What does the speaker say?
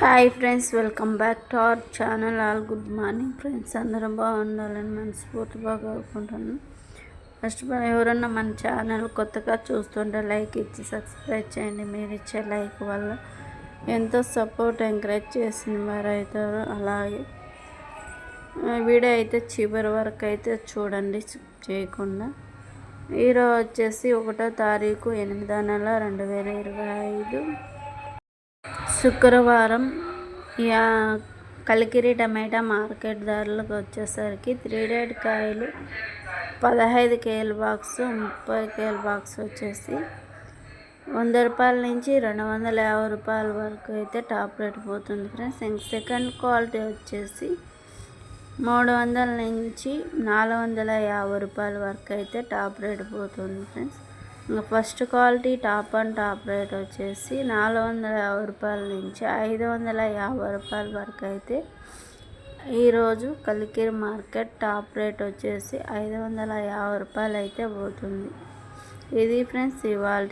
Hi friends welcome back to our channel all good morning friends అందరం బాగుండాలని మనస్ఫూర్తిగా కోరుకుంటున్నాను ఫస్ట్ మనం ఎవరన్నా మన ఛానల్ కొత్తగా చూస్తుంటే లైక్ ఇచ్చి సబ్స్క్రైబ్ చేయండి. మీరు ఇచ్చే లైక్ వల్ల ఎంతో సపోర్ట్ ఎంకరేజ్ చేసింది మరి అవుతారు అలాగే వీడియో అయితే చివరి వరకు అయితే చూడండి. చేయకుండా ఈరోజు వచ్చేసి ఒకటో తారీఖు ఎనిమిదో నెల రెండు వేల ఇరవై ఐదు. శుక్రవారం యా కలికిరి టమాటా మార్కెట్ ధరలకు వచ్చేసరికి త్రీ డేట్ కాయలు పదహైదు కేల బాక్స్ ముప్పై కేల బాక్స్ వచ్చేసి వంద రూపాయల నుంచి రెండు వందల యాభై రూపాయల వరకు అయితే టాప్ రేట్ పోతుంది ఫ్రెండ్స్. ఇంక సెకండ్ క్వాలిటీ వచ్చేసి మూడు వందల నుంచి నాలుగు వందల యాభై రూపాయల వరకు అయితే టాప్ రేట్ పోతుంది ఫ్రెండ్స్. ఇంకా first quality top and top rate వచ్చేసి నాలుగు వందల యాభై రూపాయల నుంచి ఐదు వందల యాభై రూపాయల వరకు అయితే ఈరోజు కలికిరి మార్కెట్ టాప్ రేట్ వచ్చేసి ఐదు వందల యాభై రూపాయలు అయితే పోతుంది. ఇది ఫ్రెండ్స్ ఇవాళ